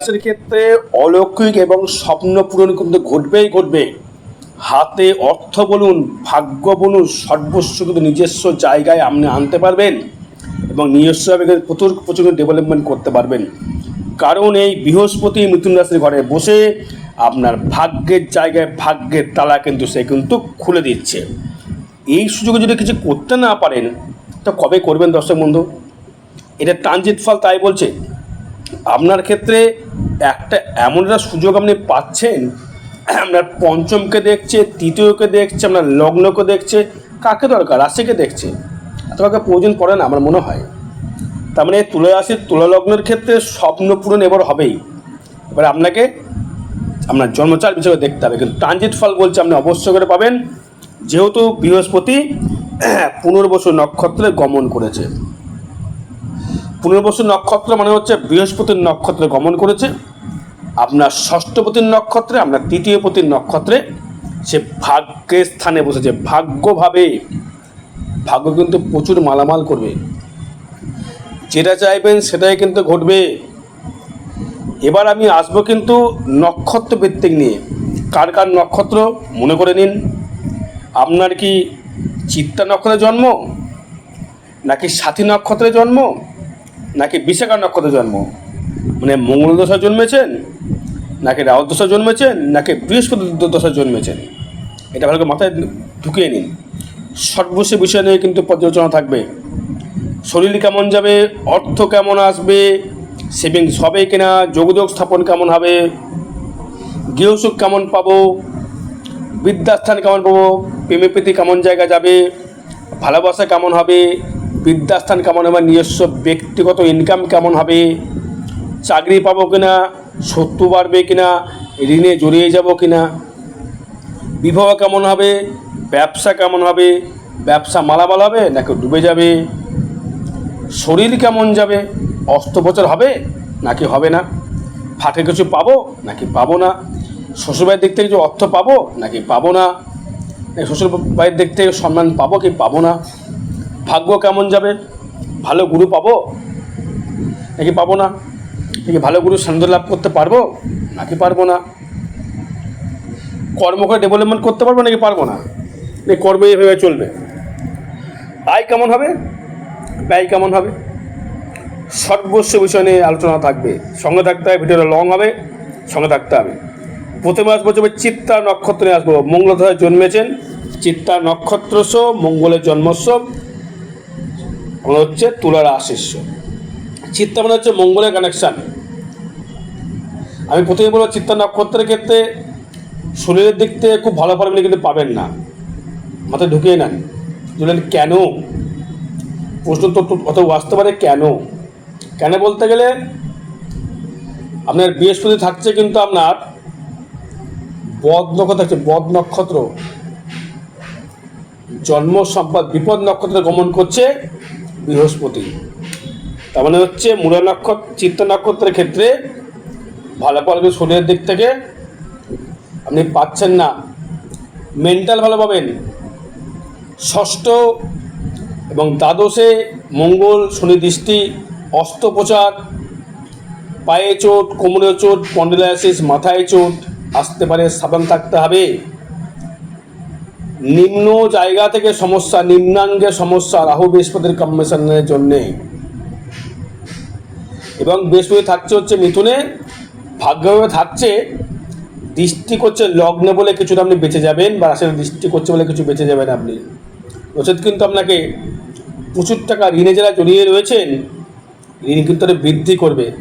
ক্ষেত্রে অলৌকিক এবং স্বপ্ন পূরণ কিন্তু ঘটবেই ঘটবে। হাতে অর্থ বলুন, ভাগ্য বলুন, সর্বস্ব কিন্তু নিজস্ব জায়গায় আপনি আনতে পারবেন এবং নিজস্বভাবে প্রচুর প্রচুর ডেভেলপমেন্ট করতে পারবেন। কারণ এই বৃহস্পতি মিথুন রাশির ঘরে বসে আপনার ভাগ্যের জায়গায় ভাগ্যের তালা কিন্তু সে কিন্তু খুলে দিচ্ছে। এই সুযোগে যদি কিছু করতে না পারেন, তো কবে করবেন দর্শক বন্ধু? এটা ট্রানজিট ফল তাই বলছে আপনার ক্ষেত্রে একটা এমন একটা সুযোগ আপনি পাচ্ছেন আপনার পঞ্চমকে দেখছে, তৃতীয়কে দেখছে আপনার লগ্নকে দেখছে, কাকে দরকার? রাশিকে দেখছে। কাউকে প্রয়োজন পড়ে না, আমার মনে হয়। তার মানে তুলা রাশির তুলা লগ্নের ক্ষেত্রে স্বপ্ন পূরণ এবার হবেই। এবার আপনাকে আপনার জন্মচার বিষয়ে দেখতে হবে। কিন্তু ট্রানজিট ফল বলছে, আপনি অবশ্যই করে পাবেন। যেহেতু বৃহস্পতি, পুনর্বসু নক্ষত্রে গমন করেছে। পুনর্বসু নক্ষত্র মানে হচ্ছে বৃহস্পতির নক্ষত্রে গমন করেছে। আপনার ষষ্ঠপতির নক্ষত্রে, আপনার তৃতীয় পতির নক্ষত্রে সে ভাগ্যের স্থানে বসেছে। ভাগ্যভাবে, ভাগ্য কিন্তু প্রচুর মালামাল করবে। যেটা চাইবেন সেটাই কিন্তু ঘটবে। এবার আমি আসব কিন্তু নক্ষত্র ভিত্তিক নিয়ে। কার কার নক্ষত্র? মনে করে নিন। আপনার কি চিত্তা নক্ষত্রে জন্ম? নাকি সাথী নক্ষত্রে জন্ম? নাকি বিশাখা নক্ষত্রে জন্ম? মানে মঙ্গল দশা জন্মেছেন, নাকি রাহু দশা জন্মেছেন, নাকি বৃহস্পতি দশা জন্মেছেন? এটা ভালো করে মাথায় ঢুকিয়ে নিন। সর্বস্ব বিষয় নিয়ে কিন্তু পর্যালোচনা থাকবে। শরীর কেমন যাবে, অর্থ কেমন আসবে সেভিংস হবে কিনা, যোগাযোগ স্থাপন কেমন হবে, গৃহসুখ কেমন পাবো বিদ্যাস্থান কেমন পাবো, প্রেমে প্রীতি কেমন জায়গা যাবে, ভালোবাসা কেমন হবে বিদ্যাস্থান কেমন হবে? নিজস্ব ব্যক্তিগত ইনকাম কেমন হবে? চাকরি পাবো কিনা? শত্রু বাড়বে কিনা? ঋণে জড়িয়ে যাব কিনা? বিবাহ কেমন হবে? ব্যবসা কেমন হবে? ব্যবসা মালামাল হবে নাকি ডুবে যাবে? শরীর কেমন যাবে? অস্ত্রোপচার হবে নাকি হবে না? ফাঁকে কিছু পাবো নাকি পাবো না? শ্বশুরবাড়ির দিক থেকে কিছু অর্থ পাবো নাকি পাবো না? শ্বশুরবাড়ির বাড়ির দিক থেকে সম্মান পাবো কি পাবো না? ভাগ্য কেমন যাবে? ভালো গুরু পাবো? নাকি পাবো না? নাকি ভালো গুরু সান্দ্র লাভ করতে পারব? নাকি পারব না? কর্ম করে ডেভেলপমেন্ট করতে পারব নাকি পারব না? এই কর্ম এইভাবে চলবে। আয় কেমন হবে? ব্যয় কেমন হবে? সর্বস্ব বিষয় নিয়ে আলোচনা থাকবে। সঙ্গে থাকতে হবে, ভিডিওটা লং হবে, সঙ্গে থাকতে হবে। প্রথমে আসব যে চিত্তা নক্ষত্র নিয়ে আসব। মঙ্গলধারায় জন্মেছেন, চিত্তা নক্ষত্রস্ব মঙ্গলের জন্মস্ব। মানে হচ্ছে তুলার আশিষ্য চিত্তা মানে হচ্ছে মঙ্গলের কানেকশান আমি প্রথমে বলব চিত্তা নক্ষত্রের ক্ষেত্রে শরীরের দিক থেকে খুব ভালো পারবেন কিন্তু পাবেন না। মাথায় ঢুকিয়ে নেন। বললেন, কেন? প্রশ্ন তো অত আসতে পারে, কেন? কেন বলতে গেলে, আপনার বৃহস্পতি থাকছে কিন্তু আপনার বদ নক্ষত্র থাকছে বদ নক্ষত্র। জন্ম সম্পদ, বিপদ নক্ষত্রে গমন করছে বৃহস্পতি। তার মানে হচ্ছে মূল নক্ষত্র চিত্ত নক্ষত্রের ক্ষেত্রে ভালো পারবে শরীরের দিক থেকে। আপনি পাচ্ছেন না। মেন্টাল ভালো পাবেন। ষষ্ঠ এবং দ্বাদশে মঙ্গল, শনি দৃষ্টি, অস্ত্রোপচার, পায়ে চোট, কোমরে চোট পন্ডিলাইসিস মাথায় চোট, আসতে পারে সাবধান থাকতে হবে। নিম্ন জায়গা থেকে সমস্যা, নিম্নাঙ্গে সমস্যা, রাহু বৃহস্পতির কম্বিনেশনের জন্যে। এবং বৃহস্পতি থাকছে হচ্ছে মিথুনে, ভাগ্যভাবে থাকছে, দৃষ্টি করছে লগ্নে বলে কিছুটা আপনি বেঁচে যাবেন বা রাশির দৃষ্টি করছে বলে কিছু বেঁচে যাবেন আপনি। নচেত কিন্তু আপনাকে প্রচুর টাকা ঋণে যারা জড়িয়ে রয়েছেন, ঋণ কিন্তু বৃদ্ধি করবে।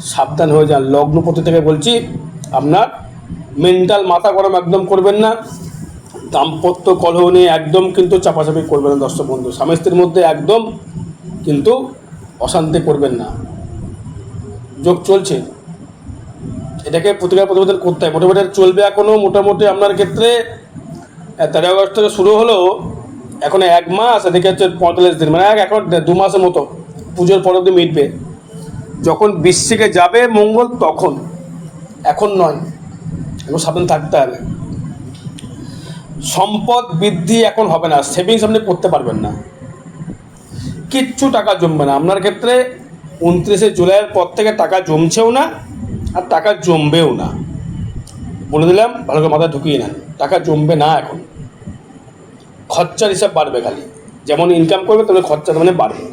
সাবধান হয়ে যান। লগ্নপতি থেকে বলছি, আপনার মেন্টাল মাথা গরম একদম করবেন না। দাম্পত্য কলহ নিয়ে একদম কিন্তু চাপাচাপি করবেন না দর্শক বন্ধু। স্বামী স্ত্রীর মধ্যে একদম কিন্তু অশান্তি করবেন না। যোগ চলছে। এটাকে প্রতিকার প্রতিবেদন করতে হয়। মোটামুটি চলবে এখনও মোটামুটি আপনার ক্ষেত্রে তেরো আগস্ট থেকে শুরু হলো এখন এক মাস, এদিকে হচ্ছে পঁয়তাল্লিশ দিন। মানে এক এখন দু মাসের মতো। পুজোর পর অব্দি মিটবে। যখন বৃশ্চিকে যাবে মঙ্গল, তখন। এখন নয়। এখন সাবধান থাকতে হবে। সম্পদ বৃদ্ধি এখন হবে না সেভিংস আপনি করতে পারবেন না। কিচ্ছু টাকা জমবে না। আপনার ক্ষেত্রে উনত্রিশে জুলাইয়ের পর থেকে টাকা জমছেও না আর টাকা জমবেও না। বলে দিলাম, ভালো করে মাথায় ঢুকিয়ে নেন। টাকা জমবে না এখন। খরচার হিসাব বাড়বে খালি। যেমন ইনকাম করবে, তেমন খরচা তেমন বাড়বে।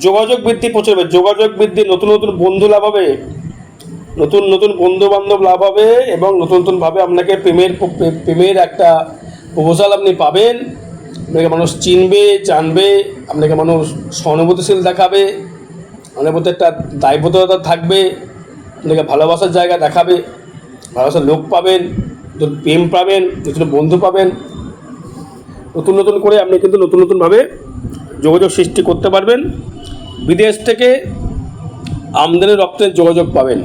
যোগাযোগ বৃদ্ধি প্রচুর যোগাযোগ বৃদ্ধি, নতুন নতুন বন্ধু লাভ হবে। নতুন নতুন বন্ধু বান্ধব লাভ হবে এবং নতুন নতুনভাবে আপনাকে প্রেমের প্রেমের একটা প্রপোজাল আপনি পাবেন। আপনাকে মানুষ চিনবে, জানবে, আপনাকে মানুষ সহানুভূতিশীল দেখাবে আপনার প্রতি একটা দায়বদ্ধতা থাকবে, আপনাকে ভালোবাসার জায়গা দেখাবে, ভালোবাসার লোক পাবেন, নতুন প্রেম পাবেন, নতুন বন্ধু পাবেন। নতুন নতুন করে আপনি কিন্তু নতুন নতুনভাবে যোগাযোগ সৃষ্টি করতে পারবেন। বিদেশ থেকে আমদানি রপ্তানির যোগাযোগ পাবেন।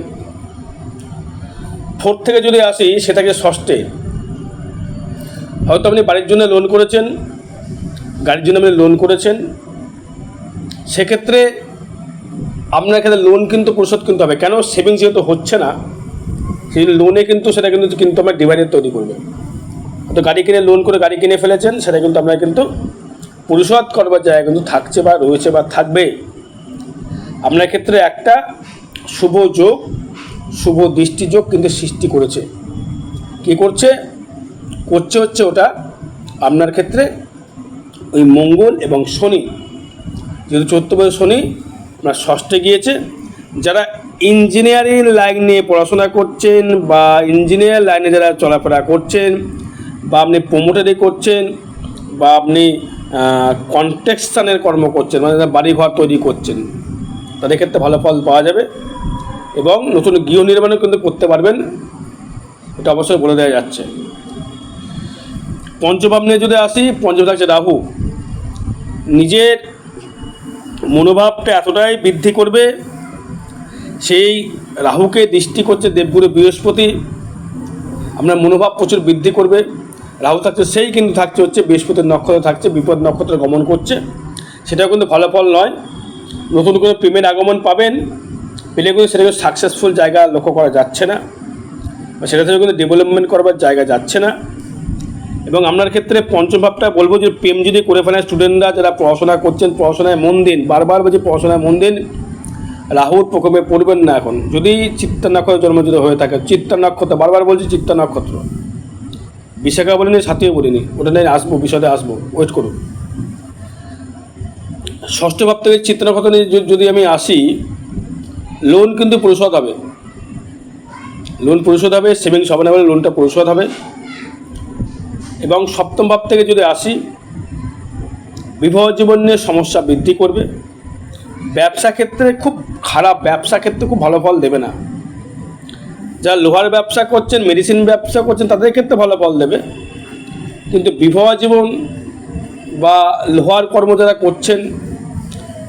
ফোর্থ থেকে যদি আসি, সেটাকে ষষ্ঠে। হয়তো আপনি বাড়ির জন্য লোন করেছেন, গাড়ির জন্য আপনি লোন করেছেন। সেক্ষেত্রে আপনার এখানে লোন কিন্তু পরিশোধ কিন্তু হবে। কেন? সেভিংস যেহেতু হচ্ছে না, সেই লোনে কিন্তু সেটা কিন্তু কিন্তু আমার ডিভাইডেড তৈরি করবে। তো গাড়ি কিনে লোন করে গাড়ি কিনে ফেলেছেন, সেটা কিন্তু আপনার কিন্তু পরিশোধ করবার জায়গা কিন্তু থাকছে বা রয়েছে বা থাকবে। আপনার ক্ষেত্রে একটা শুভ যোগ শুভ দৃষ্টিযোগ কিন্তু সৃষ্টি করেছে। কি করছে? করছে হচ্ছে ওটা আপনার ক্ষেত্রে ওই মঙ্গল এবং শনি। যেহেতু চৈত্রপদ শনি আপনার ষষ্ঠে গিয়েছে। যারা ইঞ্জিনিয়ারিং লাইন নিয়ে পড়াশোনা করছেন বা ইঞ্জিনিয়ার লাইনে যারা চলাফেরা করছেন বা আপনি প্রোমোটারি করছেন বা আপনি কনস্ট্রাকশানের কর্ম করছেন মানে বাড়িঘর তৈরি করছেন, তাদের ক্ষেত্রে ভালো ফল পাওয়া যাবে। এবং নতুন গৃহ নির্মাণও কিন্তু করতে পারবেন। এটা অবশ্যই বলে দেওয়া যাচ্ছে। পঞ্চভাব নিয়ে যদি আসি পঞ্চম থাকছে রাহু। নিজের মনোভাবটা এতটাই বৃদ্ধি করবে, সেই রাহুকে দৃষ্টি করছে দেবগুরু বৃহস্পতি। আপনার মনোভাব প্রচুর বৃদ্ধি করবে। রাহু থাকছে সেই, কিন্তু থাকছে হচ্ছে বৃহস্পতির নক্ষত্র, থাকছে বিপদ নক্ষত্র গমন করছে। সেটাও কিন্তু ভালো ফল নয়। নতুন করে প্রেমের আগমন পাবেন। পেলে কিন্তু সেটা কিন্তু সাকসেসফুল জায়গা লক্ষ্য করা যাচ্ছে না বা সেটা থেকে কিন্তু ডেভেলপমেন্ট করবার জায়গা যাচ্ছে না। এবং আপনার ক্ষেত্রে পঞ্চম ভাবটা বলব যে প্রেম যদি করে ফেলেন স্টুডেন্টরা যারা পড়াশোনা করছেন, পড়াশোনায় মন দিন, বারবার বলছি পড়াশোনায় মন দিন রাহুর প্রকোপে পড়বেন না এখন। যদি চিত্তা নক্ষত্র জন্ম যদি হয়ে থাকে, চিত্তা নক্ষত্র, বারবার বলছি চিত্তা নক্ষত্র। বিশাখা বলিনি সাথীও বলিনি, ওটা নিয়ে আসব বিষয়ে আসব ওয়েট করুন। ষষ্ঠ ভাব থেকে নক্ষত্র নিয়ে যদি আমি আসি লোন কিন্তু পরিশোধ হবে। লোন পরিশোধ হবে সেভিংস হবে না লোনটা পরিশোধ হবে। এবং সপ্তম ভাব থেকে যদি আসি, বিবাহ জীবন নিয়ে সমস্যা বৃদ্ধি করবে। ব্যবসা ক্ষেত্রে খুব খারাপ, ব্যবসা ক্ষেত্রে খুব ভালো ফল দেবে না। যারা লোহার ব্যবসা করছেন মেডিসিন ব্যবসা করছেন, তাদের ক্ষেত্রে ভালো ফল দেবে। কিন্তু বিবাহ জীবন বা লোহার কর্ম যারা করছেন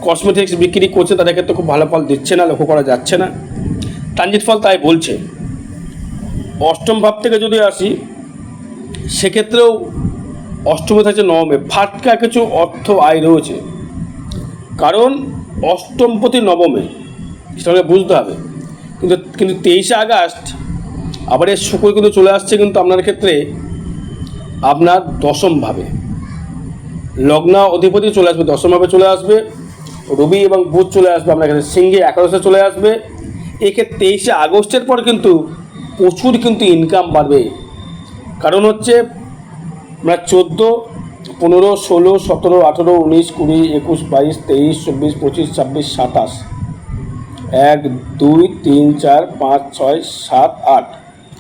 কসমেটিক্স বিক্রি করছে তাদের ক্ষেত্রে খুব ভালো ফল দিচ্ছে না, লক্ষ্য করা যাচ্ছে না। ট্রানজিট ফল তাই বলছে। অষ্টম ভাব থেকে যদি আসি, সেক্ষেত্রেও অষ্টমে থাকছে নবমে। ফাটকা কিছু অর্থ আয় রয়েছে। কারণ অষ্টম প্রতি নবমে সেটাকে বুঝতে হবে। কিন্তু কিন্তু তেইশে আগস্ট, আবার এর শুক্র কিন্তু চলে আসছে কিন্তু আপনার ক্ষেত্রে আপনার দশমভাবে লগ্ন অধিপতি চলে আসবে দশমভাবে চলে আসবে। রবি এবং বুধ চলে আসবে আপনার কাছে সিংহে একাদশে চলে আসবে। এক্ষেত্রে তেইশে আগস্টের পর কিন্তু প্রচুর কিন্তু ইনকাম বাড়বে। কারণ হচ্ছে, আমরা চোদ্দ, পনেরো, ষোলো, সতেরো, আঠেরো, উনিশ, কুড়ি, একুশ, বাইশ, তেইশ, চব্বিশ, পঁচিশ, ছাব্বিশ, সাতাশ। এক, দুই, তিন, চার, পাঁচ, ছয়, সাত, আট।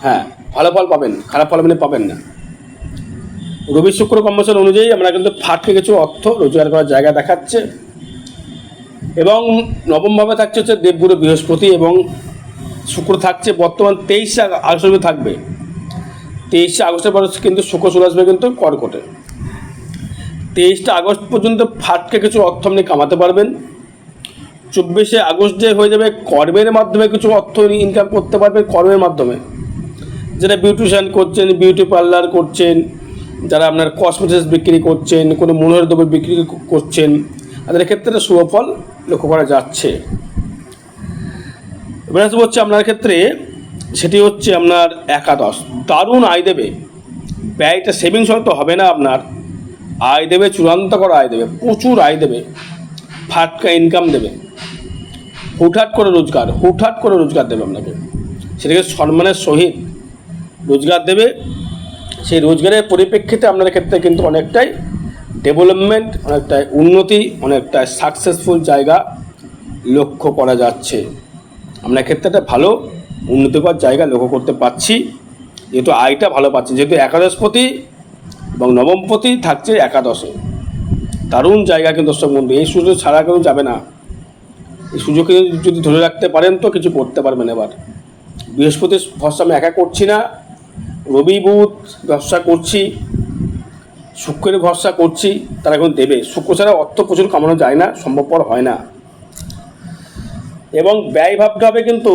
হ্যাঁ ভালো ফল পাবেন, খারাপ ফল আপনি পাবেন না। রবি শুক্র কম্বিনেশন অনুযায়ী আমরা কিন্তু ফাটকে কিছু অর্থ রোজগার করার জায়গা দেখাচ্ছে। এবং নবমভাবে থাকছে হচ্ছে দেবগুরু বৃহস্পতি এবং শুক্র থাকছে বর্তমান তেইশে আগস্ট থাকবে। তেইশে আগস্টের পর কিন্তু শুক্র চলে আসবে কিন্তু কর্কটে। তেইশটা আগস্ট পর্যন্ত ফাটকে কিছু অর্থ আপনি কামাতে পারবেন। চব্বিশে আগস্ট যে হয়ে যাবে, কর্মের মাধ্যমে কিছু অর্থ ইনকাম করতে পারবেন কর্মের মাধ্যমে। যারা বিউটিশিয়ান করছেন বিউটি পার্লার করছেন, যারা আপনার কসমেটিক্স বিক্রি করছেন, কোনো মনোহর দ্রব্য বিক্রি করছেন তাদের ক্ষেত্রে শুভ ফল লক্ষ্য করা যাচ্ছে। এবার আসব হচ্ছে আপনার ক্ষেত্রে, সেটি হচ্ছে আপনার একাদশ। দারুণ আয় দেবে। ব্যয়টা সেভিংস হয়তো হবে না আপনার। আয় দেবে, চূড়ান্ত করা আয় দেবে, প্রচুর আয় দেবে। ফাটকা ইনকাম দেবে। হুটহাট করে রোজগার, হুটহাট করে রোজগার দেবে আপনাকে। সেটাকে সম্মানের সহিত রোজগার দেবে। সেই রোজগারের পরিপ্রেক্ষিতে আপনার ক্ষেত্রে কিন্তু অনেকটাই ডেভেলপমেন্ট অনেকটাই উন্নতি, অনেকটাই সাকসেসফুল জায়গা লক্ষ্য করা যাচ্ছে। আমরা ক্ষেত্রে একটা ভালো উন্নতিকর জায়গা লক্ষ্য করতে পারছি। যেহেতু আয়টা ভালো পাচ্ছি, যেহেতু একাদশপতি এবং নবমপতি থাকছে একাদশে। দারুণ জায়গা কিন্তু দর্শক বন্ধু এই সুযোগ ছাড়া কেউ যাবে না। এই সুযোগকে যদি ধরে রাখতে পারেন তো কিছু করতে পারবেন এবার। বৃহস্পতির ভরসা আমি একা করছি না। রবি বুধ ব্যবসা করছি। শুক্রের ভরসা করছি, তারা এখন দেবে। শুক্র ছাড়া অর্থ প্রচুর কামানো যায় না, সম্ভবপর হয় না। এবং ব্যয় ভাবতে হবে কিন্তু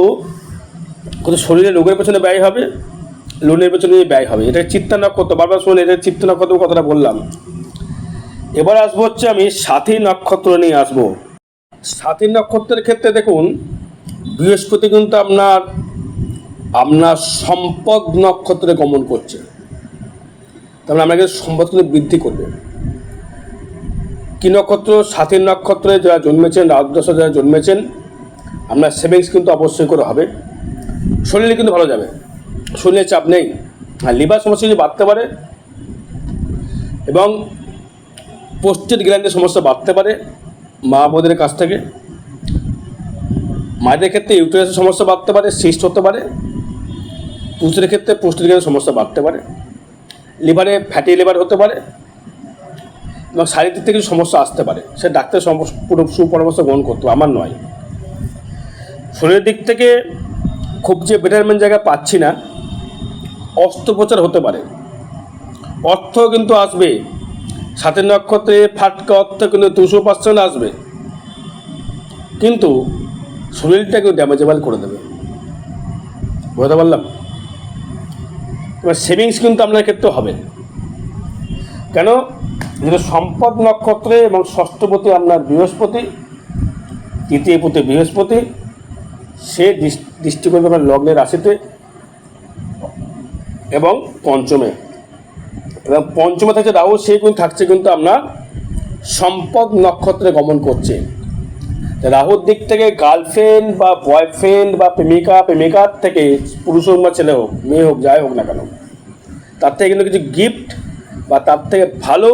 শরীরে রোগের পেছনে ব্যয় হবে, লোনের পেছনে ব্যয় হবে। এটা চিত্তা নক্ষত্র, বারবার শুনে এটা চিত্ত নক্ষত্র কথাটা বললাম। এবার আসব হচ্ছে আমি সাথী নক্ষত্র নিয়ে আসব। সাথী নক্ষত্রের ক্ষেত্রে দেখুন, বৃহস্পতি কিন্তু আপনার আপনার সম্পদ নক্ষত্রে গমন করছে। তাহলে আপনাকে সম্পদ কিন্তু বৃদ্ধি করবে। কি নক্ষত্র? সাথীর নক্ষত্রে যারা জন্মেছেন রাজদশা যারা জন্মেছেন আপনার সেভিংস কিন্তু অবশ্যই করে হবে। শরীরে কিন্তু ভালো যাবে। শরীরে চাপ নেই। আর লিভার সমস্যা যদি বাড়তে পারে, এবং পোস্টেড গ্ল্যান্ডের সমস্যা বাড়তে পারে মা বোনদের কাছ থেকে, মায়েদের ক্ষেত্রে ইউটেরাসের সমস্যা বাড়তে পারে, সিস্ট হতে পারে পুরুষের ক্ষেত্রে গ্ল্যান্ডের সমস্যা বাড়তে পারে। লিভারে ফ্যাটি লিভার হতে পারে এবং শারীরিক থেকে সমস্যা আসতে পারে। সে ডাক্তারের পুরো সুপরামর্শ গ্রহণ করতো, আমার নয়। শরীরের দিক থেকে খুব যে বেটারমেন্ট জায়গা পাচ্ছি না, অস্ত্রোপচার হতে পারে। অর্থ কিন্তু আসবে। সাথে নক্ষত্রে ফাটকা অর্থ কিন্তু দুশো পার্সেন্ট আসবে। কিন্তু শরীরটাকে ড্যামেজেবল করে দেবে। বুঝতে পারলাম এবার সেভিংস কিন্তু আপনার ক্ষেত্রে হবে। কেন? যেটা সম্পদ নক্ষত্রে এবং ষষ্ঠপতি আপনার বৃহস্পতি, তৃতীয় পতি বৃহস্পতি, সে দৃষ- দৃষ্টি করবে আপনার লগ্নের রাশিতে এবং পঞ্চমে। এবং পঞ্চমে থাকছে রাহু, সে কিন্তু থাকছে কিন্তু আপনার সম্পদ নক্ষত্রে গমন করছে। রাহুর দিক থেকে গার্লফ্রেন্ড বা বয়ফ্রেন্ড বা প্রেমিকা, প্রেমিকার থেকে পুরুষ হোক বা ছেলে হোক, মেয়ে হোক, যাই হোক না কেন, তার থেকে কিন্তু কিছু গিফট বা তার থেকে ভালো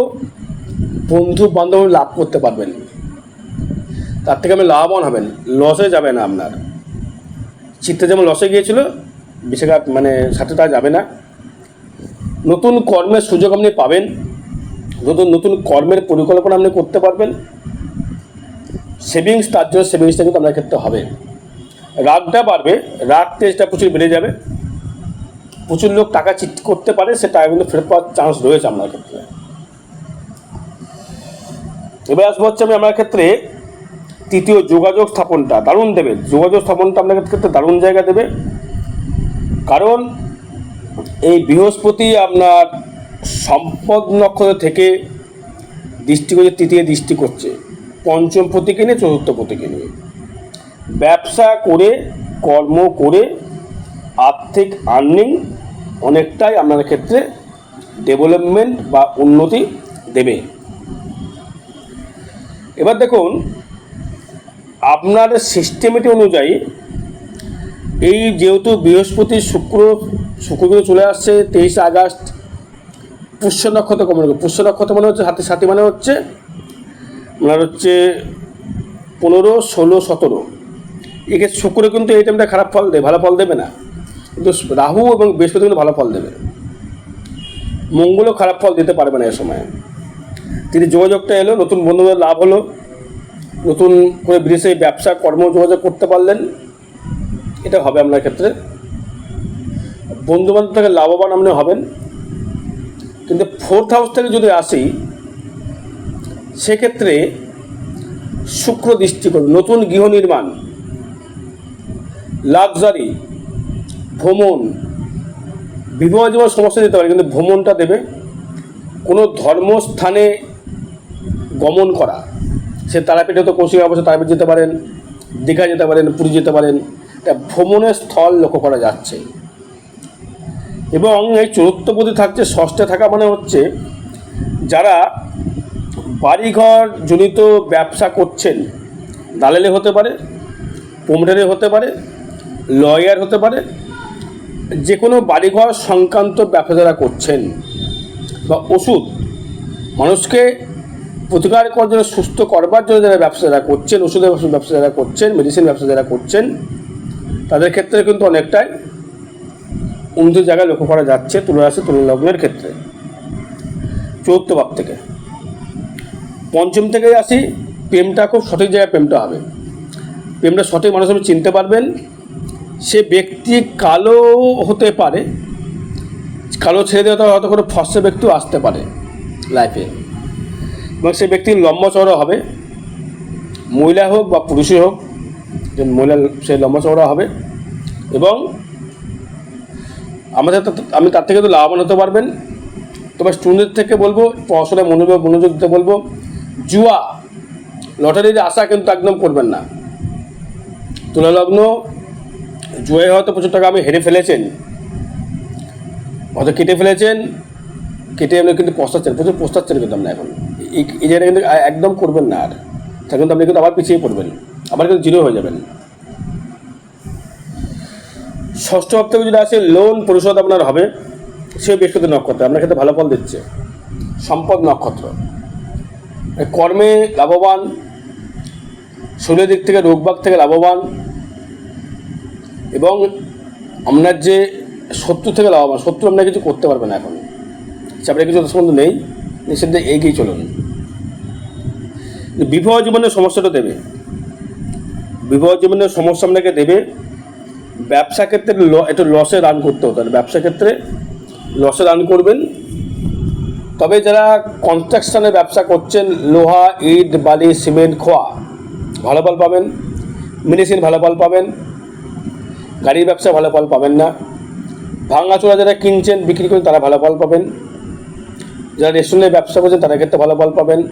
বন্ধু বান্ধব লাভ করতে পারবেন। তার থেকে আপনি লাভবান হবেন লসে যাবে না আপনার। চিত্তে যেমন লসে গিয়েছিল, বিশাখা মানে সাথে তা যাবে না। নতুন কর্মের সুযোগ আপনি পাবেন, নতুন নতুন কর্মের পরিকল্পনা আপনি করতে পারবেন। সেভিংস, তার জন্য সেভিংসটা কিন্তু আপনার ক্ষেত্রে হবে। রাগটা বাড়বে, রাগ তেজটা প্রচুর বেড়ে যাবে। প্রচুর লোক টাকা চিট করতে পারে, সে টাকা কিন্তু ফেরত পাওয়ার চান্স রয়েছে আপনার ক্ষেত্রে। এবার আসব হচ্ছে আমি আমার ক্ষেত্রে তৃতীয় যোগাযোগ স্থাপনটা, দারুণ দেবে। যোগাযোগ স্থাপনটা আপনার ক্ষেত্রে দারুণ জায়গা দেবে। কারণ এই বৃহস্পতি আপনার সম্পদ নক্ষত্র থেকে দৃষ্টি করছে তৃতীয় দৃষ্টি করছে। পঞ্চম প্রতীকে নিয়ে চতুর্থ প্রতীকে নিয়ে ব্যবসা করে, কর্ম করে, আর্থিক আর্নিং অনেকটাই আপনার ক্ষেত্রে ডেভেলপমেন্ট বা উন্নতি দেবে। এবার দেখুন, আপনার সিস্টেমেটি অনুযায়ী এই যেহেতু বৃহস্পতি শুক্র শুক্র কিন্তু চলে আসছে, তেইশে আগস্ট, পুষ্য নক্ষত্র কমন পুষ্য নক্ষত্র মানে হচ্ছে হাতে সাথী মানে হচ্ছে আপনার হচ্ছে পনেরো, ষোলো, সতেরো। একে শুক্র কিন্তু এই টাইমটা খারাপ ফল দেবে ভালো ফল দেবে না। কিন্তু রাহু এবং বৃহস্পতি কিন্তু ভালো ফল দেবে। মঙ্গলও খারাপ ফল দিতে পারবে না এ সময়। তিনি যোগাযোগটা এলো, নতুন বন্ধুদের লাভ হলো। নতুন করে বিদেশে ব্যবসা, কর্ম, যোগাযোগ করতে পারলেন। এটা হবে আপনার ক্ষেত্রে। বন্ধু বান্ধব থেকে লাভবান আপনি হবেন। কিন্তু ফোর্থ হাউস থেকে যদি আসি সেক্ষেত্রে শুক্র দৃষ্টি করবে নতুন গৃহ নির্মাণ লাক্সারি ভ্রমণ বিবাহ জীবন সমস্যা দিতে পারে, কিন্তু ভ্রমণটা দেবে কোনো ধর্মস্থানে গমন করা। সে তারাপীঠে তো কৌশিক অবশ্যই তারাপীঠ যেতে পারেন দীঘা যেতে পারেন, পুরী যেতে পারেন এটা ভ্রমণের স্থল লক্ষ্য করা যাচ্ছে। এবং এই চতুর্থপতি থাকছে, ষষ্ঠে থাকা মানে হচ্ছে যারা বাড়িঘর জনিত ব্যবসা করছেন, দালালে হতে পারে প্রোমোটারি হতে পারে, লয়ার হতে পারে যে কোনো বাড়িঘর সংক্রান্ত ব্যবসা যারা করছেন বা ওষুধ, মানুষকে প্রতিকার করার জন্য, সুস্থ করবার জন্য যারা ব্যবসা যারা করছেন, ওষুধের ব্যবসা যারা করছেন মেডিসিন ব্যবসা যারা করছেন, তাদের ক্ষেত্রে কিন্তু অনেকটাই উন্নত জায়গায় লক্ষ্য করা যাচ্ছে তুলে আসে তুলে লগ্নের ক্ষেত্রে। চতুর্থ ভাব থেকে। পঞ্চম থেকে আসি, প্রেমটা খুব সঠিক জায়গায় প্রেমটা হবে। প্রেমটা সঠিক মানুষ আপনি চিনতে পারবেন। সে ব্যক্তি কালো হতে পারে, কালো ছেড়ে দেওয়া হয়তো কোনো ফসে ব্যক্তিও আসতে পারে লাইফে এবং সে ব্যক্তি লম্বা চওড়া হবে, মহিলা হোক বা পুরুষই হোক মহিলা সে লম্বা চওড়া হবে। এবং আমাদের আমি তার থেকে তো লাভবান হতে পারবেন। তবে স্টুডেন্ট থেকে বলব, পড়াশোনায় মনোযোগ মনোযোগ দিতে বলব। জুয়া, লটারির আশা কিন্তু একদম করবেন না। তুলা লগ্ন জুয়ে হয়তো প্রচুর টাকা আপনি হেরে ফেলেছেন। হয়তো কেটে ফেলেছেন, কেটে আপনি কিন্তু পস্তাচ্ছেন, প্রচুর পস্তাচ্ছেন কিন্তু আপনি এখন। এই জায়গাটা কিন্তু একদম করবেন না আর। তা কিন্তু আপনি কিন্তু আবার পিছিয়ে পড়বেন, আবার কিন্তু জিরো হয়ে যাবেন। ষষ্ঠ থেকে যদি আসে লোন পরিশোধ আপনার হবে, সে বৃহস্পতি নক্ষত্র, আপনার ক্ষেত্রে ভালো ফল দিচ্ছে। সম্পদ নক্ষত্র। কর্মে লাভবান, শরীরের দিক থেকে রোগবাগ থেকে লাভবান এবং আপনার যে শত্রু থেকে লাভবান, শত্রু আপনার কিছু করতে পারবে না এখন। আপনার কিছু সম্বন্ধ নেই নিঃসন্দেহে এগিয়ে চলুন। বিবাহ জীবনের সমস্যাটা দেবে। বিবাহ জীবনের সমস্যা আপনাকে দেবে, ব্যবসা ক্ষেত্রে একটু লসে রান করতে হতো ব্যবসা ক্ষেত্রে লসে রান করবেন তবে যারা কনস্ট্রাকশনের ব্যবসা করছেন, লোহা, ইট, বালি, সিমেন্ট, খোয়া, ভালো ফল পাবেন। মেডিসিন ভালো ফল পাবেন। গাড়ির ব্যবসা ভালো ফল পাবেন না। ভাঙাচোরা যারা কিনছেন, বিক্রি করেন, তারা ভালো ফল পাবেন। যারা রেস্টুরেন্টের ব্যবসা করছেন, তাদের ক্ষেত্রে ভালো ফল পাবেন।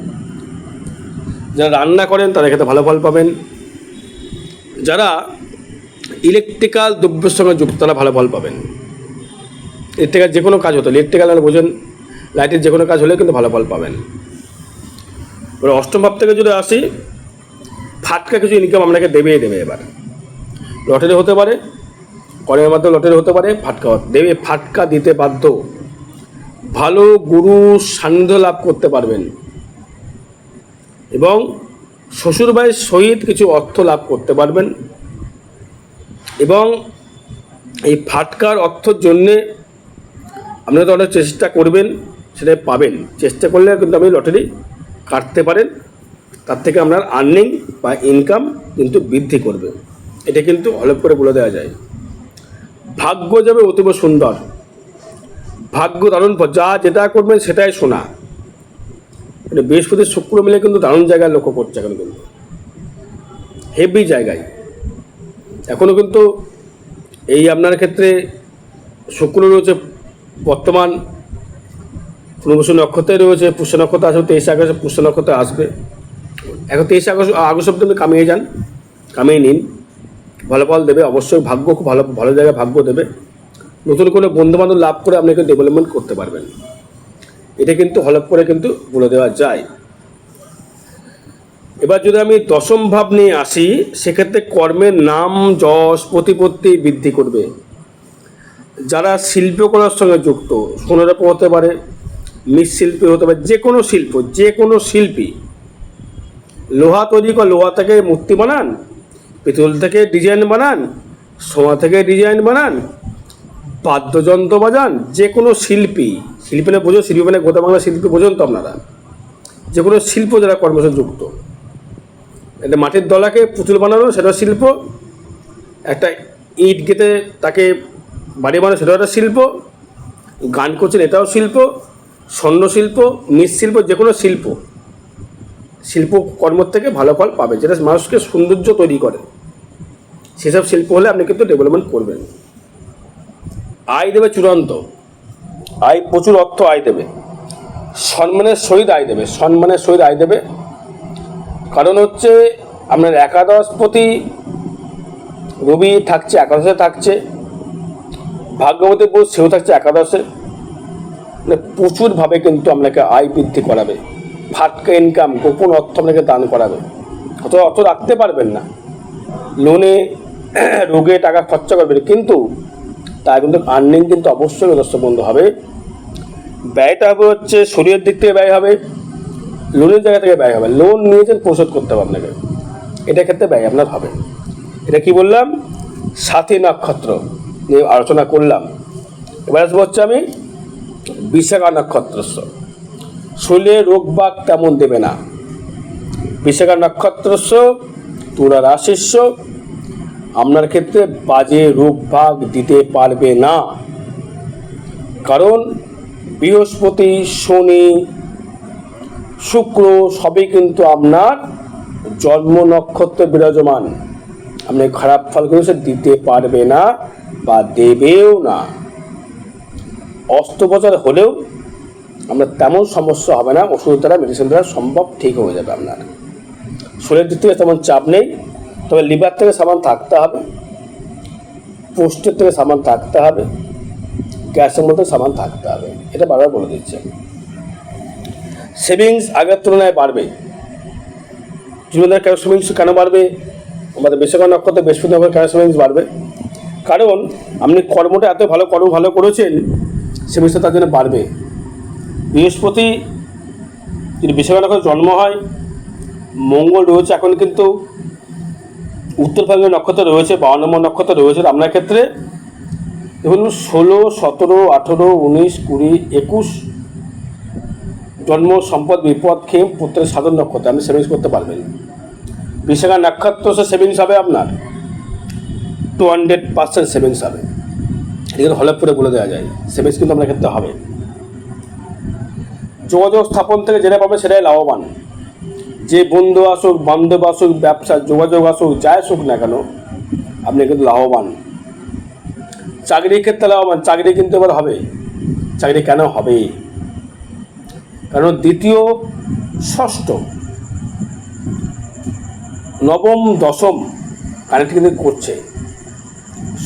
যারা রান্না করেন, তাদের ক্ষেত্রে ভালো ফল পাবেন। যারা ইলেকট্রিক্যাল দ্রব্যের সঙ্গে যুক্ত, তারা ভালো ফল পাবেন। ইলেকট্রিক্যাল যে কোনো কাজ হতো ইলেকট্রিক্যাল বোঝেন লাইটের যে কোনো কাজ হলে কিন্তু ভালো ফল পাবেন। এবার অষ্টম ভাব থেকে যদি আসি, ফাটকা কিছু ইনকাম আপনাকে দেবেই দেবে এবার। লটারি হতে পারে, করের মাধ্যমে লটারি হতে পারে, ফাটকা দেবে, ফাটকা দিতে বাধ্য। ভালো গুরু সান্নিধ্য লাভ করতে পারবেন। এবং শ্বশুরবাড়ির সহিত কিছু অর্থ লাভ করতে পারবেন। এবং এই ফাটকার অর্থর জন্যে আপনারা তো অনেক চেষ্টা করবেন। সেটা পাবেন। চেষ্টা করলে কিন্তু আপনি লটারি কাটতে পারেন। তার থেকে আপনার আর্নিং বা ইনকাম কিন্তু বৃদ্ধি করবে। এটা কিন্তু অলেপ করে বলে দেওয়া যায়। ভাগ্য যাবে অতীব সুন্দর। ভাগ্য দারুণ। যা যেটা করবেন সেটাই শোনা মানে বৃহস্পতি, শুক্র মিলে কিন্তু দারুণ জায়গায় লক্ষ্য করছে এখন কিন্তু। হেভি জায়গায়। এখনও কিন্তু এই আপনার ক্ষেত্রে শুক্র রয়েছে বর্তমান পূর্ণবসু নক্ষত্রে রয়েছে, পুষ্য নক্ষত্র আসবে, তেইশে আগস্ট পুষ্য নক্ষত্র আসবে। এখন তেইশে আগস্ট আগস্ট অব্দি আপনি কামিয়ে যান, কামিয়ে নিন। ভালো ফল দেবে, অবশ্যই ভাগ্য খুব ভালো ভালো জায়গায় ভাগ্য দেবে। নতুন কোনো বন্ধুবান্ধব লাভ করে আপনি কিন্তু ডেভেলপমেন্ট করতে পারবেন। এটা কিন্তু হলপ করে কিন্তু বলে দেওয়া যায়। এবার যদি আমি দশম ভাব নিয়ে আসি, সেক্ষেত্রে কর্মের নাম, যশ, প্রতিপত্তি বৃদ্ধি করবে। যারা শিল্পকলার সঙ্গে যুক্ত সোনারপ হতে পারে মৃৎশিল্পী হতে পারে, যে কোনো শিল্প, যে কোনো শিল্পী। লোহা তৈরি করে, লোহা থেকে মূর্তি বানান, পিতল থেকে ডিজাইন বানান, সোনা থেকে ডিজাইন বানান, বাদ্যযন্ত্র বাজান, যে কোনো শিল্পী। শিল্পী বোঝো, শিল্পী মানে গোটা বাংলা শিল্পী বোঝেন তো আপনারা। যে কোনো শিল্প যারা কর্মের সাথে যুক্ত একটা মাটির দলাকে পুতুল বানানো, সেটা শিল্প। একটা ইট গেতে তাকে বাড়ি বানানো, সেটাও একটা শিল্প। গান করছেন, এটাও শিল্প। স্বর্ণ শিল্প মৃৎশিল্প যে কোনো শিল্প। শিল্প কর্ম থেকে ভালো ফল পাবে, যেটা মানুষকে সৌন্দর্য তৈরি করে। সেসব শিল্প হলে আপনি কিন্তু ডেভেলপমেন্ট করবেন। আয় দেবে চূড়ান্ত। আয়, প্রচুর অর্থ আয় দেবে। সম্মানের সহিত আয় দেবে, সম্মানের সহিত আয় দেবে। কারণ হচ্ছে, আপনার একাদশপতি রবি থাকছে, একাদশে থাকছে। ভাগ্যবতী পুরুষ সেও থাকছে একাদশে। প্রচুরভাবে কিন্তু আপনাকে আয় বৃদ্ধি করাবে। ফাটকা ইনকাম গোপন অর্থ আপনাকে দান করাবে। অত অত রাখতে পারবেন না। লোনে রোগে টাকা খরচা করবেন, কিন্তু তা কিন্তু আর্নিং কিন্তু অবশ্যই যথেষ্ট বন্ধ হবে। ব্যয়টা হবে হচ্ছে শরীরের দিক থেকে ব্যয় হবে লোনের জায়গা থেকে ব্যয় হবে। লোন নিয়েছেন, পরিশোধ করতে হবে আপনাকে। এটা ক্ষেত্রে ব্যয় আপনার হবে। এটা কি বললাম? সাথী নক্ষত্র নিয়ে আলোচনা করলাম। এবার আসব হচ্ছে আমি বিশাখা নক্ষত্রস্ব শরীরে রোগ বাগ তেমন দেবে না। বিশাখা নক্ষত্রস্ব তুলা রাশিস্য আপনার ক্ষেত্রে বাজে রোগ ভাগ দিতে পারবে না। কারণ বৃহস্পতি, শনি, শুক্র সবই কিন্তু আপনার জন্ম নক্ষত্র বিরাজমান। আপনি খারাপ ফল কিন্তু সে দিতে পারবে না বা দেবেও না। অস্ত্রোপচার হলেও আমরা তেমন সমস্যা হবে না, ওষুধ দ্বারা মেডিসিন দ্বারা সম্ভব ঠিক হয়ে যাবে আপনার। শরীরের দিক থেকে তেমন চাপ নেই, তবে লিভার থেকে সামান থাকতে হবে পোস্টের থেকে সামান থাকতে হবে, গ্যাসের মধ্যে সামান থাকতে হবে, এটা বারবার বলে দিচ্ছে। সেভিংস আগের তুলনায় বাড়বে। জীবনের কেন সেভিংস কেন বাড়বে? আমাদের বেশিরভাগ নক্ষত্রে বৃহস্পতি কেন সেভিংস বাড়বে। কারণ আপনি কর্মটা এত ভালো, কর্ম ভালো করেছেন সেভিংসটা তার জন্য বাড়বে। বৃহস্পতি যদি নক্ষত্রে জন্ম হয়। মঙ্গল রয়েছে এখন কিন্তু উত্তর ভাগের নক্ষত্র রয়েছে বারো নম্বর নক্ষত্র রয়েছে। আপনার ক্ষেত্রে দেখুন, ষোলো, সতেরো, আঠেরো, উনিশ, কুড়ি, একুশ জন্ম, সম্পদ, বিপদ খেম পুত্রের সাধন, নক্ষত্র। আপনি সেভিংস করতে পারবেন। বিশাখা নক্ষত্র সে সেভিংস হবে আপনার। টু হান্ড্রেড পার্সেন্ট সেভিংস হবে। এটা হলে পুরে বলে দেওয়া যায় সেভিংস কিন্তু আপনার ক্ষেত্রে হবে। যোগাযোগ স্থাপন থেকে যেটা পাবে সেটাই লাভবান। যে বন্ধু আসুক, বান্ধব আসুক, ব্যবসা, যোগাযোগ আসুক, যাই আসুক না কেন, আপনি কিন্তু লাভবান। চাকরির ক্ষেত্রে লাভবান, চাকরি কিন্তু এবার হবে। চাকরি কেন হবে? কারণ দ্বিতীয়, ষষ্ঠ, নবম, দশম কানেক্ট কিন্তু করছে।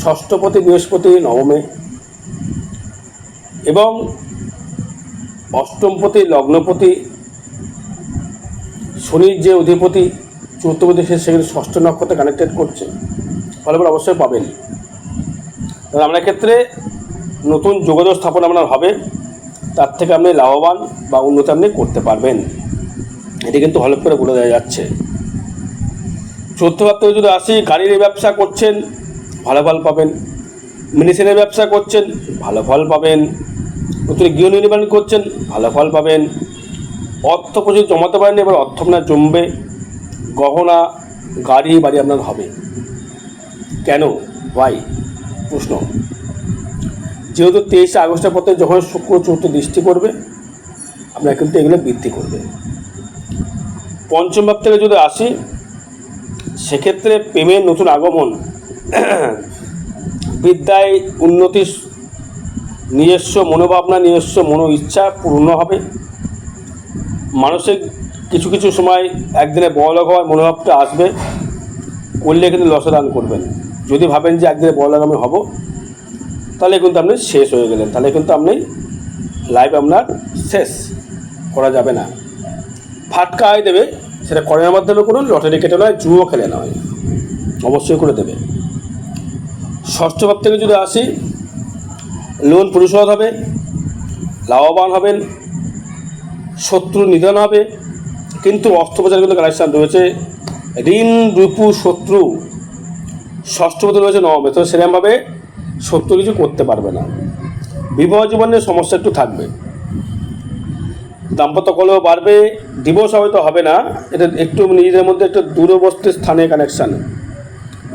ষষ্ঠপতি বৃহস্পতি নবমে এবং অষ্টমপতি লগ্নপতি, শনির যে অধিপতি, চতুর্থপতি সে সেখানে ষষ্ঠ নক্ষত্রে কানেক্টেড করছে। ফলাফল অবশ্যই পাবেন। আপনার ক্ষেত্রে নতুন যোগাযোগ স্থাপন আপনার হবে, তার থেকে আপনি লাভবান বা উন্নতি আপনি করতে পারবেন। এটি কিন্তু হলপ করে বলে দেওয়া যাচ্ছে। চতুর্থ যদি আসি, গাড়ির ব্যবসা করছেন ভালো ফল পাবেন। মেডিসিনের ব্যবসা করছেন, ভালো ফল পাবেন। নতুন গৃহ নির্মাণ করছেন, ভালো ফল পাবেন। অর্থ প্রচুর জমাতে পারেন এবার অর্থ আপনার জমবে। গহনা, গাড়ি, বাড়ি আপনার হবে। কেন? ভাই প্রশ্ন। যেহেতু তেইশে আগস্টের পথে যখন শুক্র, চতুর্থ দৃষ্টি করবে আপনার কিন্তু এগুলো বৃদ্ধি করবে পঞ্চম ভাব থেকে যদি আসি, সেক্ষেত্রে প্রেমের নতুন আগমন বিদ্যায় উন্নতি নিজস্ব মনোভাবনা, নিজস্ব মনো ইচ্ছা পূর্ণ হবে। মানসিক কিছু কিছু সময় একদিনে বড়লোক হওয়ার মনোভাবটা আসবে। করলে কিন্তু লসদান করবেন। যদি ভাবেন যে একদিনে বড়লোক আমি হব, তাহলে কিন্তু আপনি শেষ হয়ে গেলেন। তাহলে কিন্তু আপনি লাইফ আপনার শেষ করা যাবে না। ফাটকা আয় দেবে, সেটা করের মাধ্যমে করুন, লটারি কেটে নয়, জুয়ো খেলে নয়। অবশ্যই করে দেবে। ষষ্ঠ ভাব থেকে যদি আসি, লোন পরিশোধ হবে, লাভবান হবেন শত্রু নিধন হবে, কিন্তু অস্ত্রোপচার কিন্তু কালেকশান রয়েছে। ঋণ রূপু শত্রু ষষ্ঠপতি রয়েছে নবমে, তো সেরকমভাবে শত্রু কিছু করতে পারবে না। বিবাহ জীবনের সমস্যা একটু থাকবে। দাম্পত্য কলহ বাড়বে ডিভোর্স হয়তো হবে না, এটা একটু নিজেদের মধ্যে একটু দূরবর্তী স্থানে কানেকশান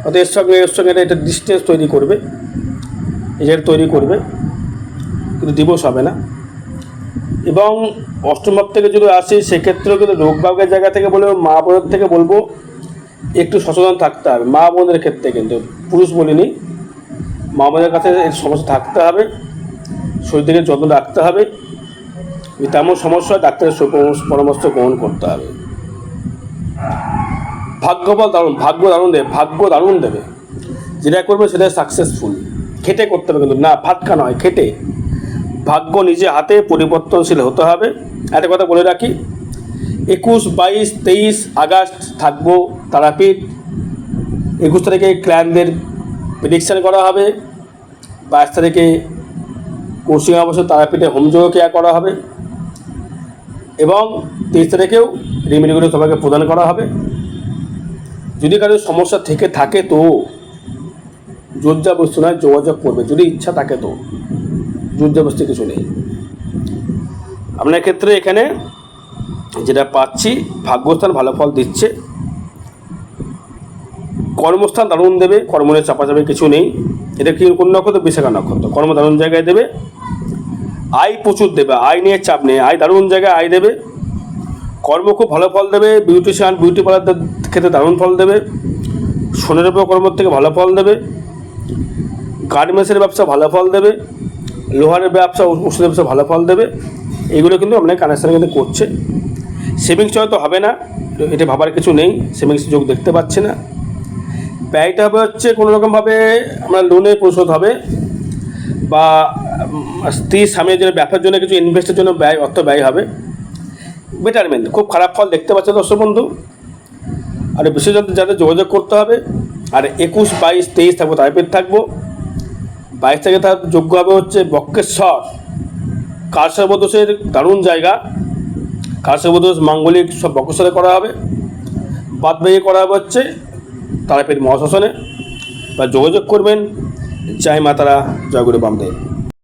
অর্থাৎ এর সঙ্গে এর সঙ্গে এটা ডিস্টেন্স তৈরি করবে। নিজের তৈরি করবে। কিন্তু ডিভোর্স হবে না। এবং অষ্টম ভাব থেকে যদি আসি, সেক্ষেত্রেও কিন্তু রোগবাগের জায়গা থেকে বলব, মা বোনের থেকে বলব, একটু সচেতন থাকতে হবে। মা বোনের ক্ষেত্রে কিন্তু, পুরুষ বলিনি, মা বোনের কাছে সমস্যা থাকতে হবে শরীর থেকে যত্ন রাখতে হবে। তেমন সমস্যা ডাক্তারের পরামর্শ গ্রহণ করতে হবে। ভাগ্যবল দারুণ, ভাগ্য দারুণ দেবে, ভাগ্য দারুণ দেবে। যেটা করবে সেটা সাকসেসফুল খেটে করতে হবে কিন্তু, না, ফাটকা নয়, খেটে। ভাগ্য নিজে হাতে পরিবর্তনশীল হতে হবে। একটা কথা বলে রাখি, একুশ, বাইশ, তেইশ আগস্ট থাকব তারাপীঠ। একুশ তারিখে ক্লায়েন্টদের প্রেডিকশান করা হবে। বাইশ তারিখে কৌশিক অবশ্য তারাপীঠে হোমযোগ ক্রিয়া করা হবে। এবং তেইশ তারিখেও রেমেডিগুলো সবাইকে প্রদান করা হবে। যদি কারও সমস্যা থেকে থাকে তো নয় যোগাযোগ করবে, যদি ইচ্ছা থাকে তো। জোরজাবস্তি কিছু নেই। আপনার ক্ষেত্রে এখানে যেটা পাচ্ছি, ভাগ্যস্থান ভালো ফল দিচ্ছে। কর্মস্থান দারুণ দেবে কর্ম নিয়ে চাপাচাপি কিছু নেই। এটা কি কোন নক্ষত্র? বিশাখা নক্ষত্র। কর্ম দারুণ জায়গায় দেবে। আয় প্রচুর দেবে, আয় নিয়ে চাপ নেই, আয় দারুণ জায়গায় আয় দেবে। কর্ম খুব ভালো ফল দেবে বিউটিশিয়ান বিউটি পার্লারদের ক্ষেত্রে দারুণ ফল দেবে সোনের উপর কর্মর থেকে ভালো ফল দেবে গার্মেন্টসের ব্যবসা ভালো ফল দেবে, লোহারের ব্যবসা ওষুধের ব্যবসা ভালো ফল দেবে, এগুলো কিন্তু আপনার কানেকশান কিন্তু করছে। সেভিংস হয়তো হবে না, এটা ভাবার কিছু নেই সেভিংস যোগ দেখতে পাচ্ছি না। ব্যয়টা হবে হচ্ছে কোনো রকমভাবে আমরা লোনে পরিশোধ হবে, বা স্ত্রী স্বামীর জন্য, ব্যবসার জন্য কিছু ইনভেস্টের জন্য ব্যয়, অর্থ ব্যয় হবে। বেটারমেন্ট খুব খারাপ ফল দেখতে পাচ্ছে দর্শক বন্ধু। আর বিশেষত যাদের যোগাযোগ করতে হবে, আর একুশ, বাইশ, তেইশ থাকব তারপর থাকব। বাইশ থেকে তার যোগ্য হবে হচ্ছে বক্রেশ্বর। কারসর্বদোষের দারুণ জায়গা। কারসর্বদোষ মাঙ্গলিক সব বক্রেশ্বরে করা হবে। বাদ বাকি করা হবে হচ্ছে তারাপীঠ মহাশাসনে বা যোগাযোগ করবেন। জয় মাতারা, জয় গুরু বামদেব।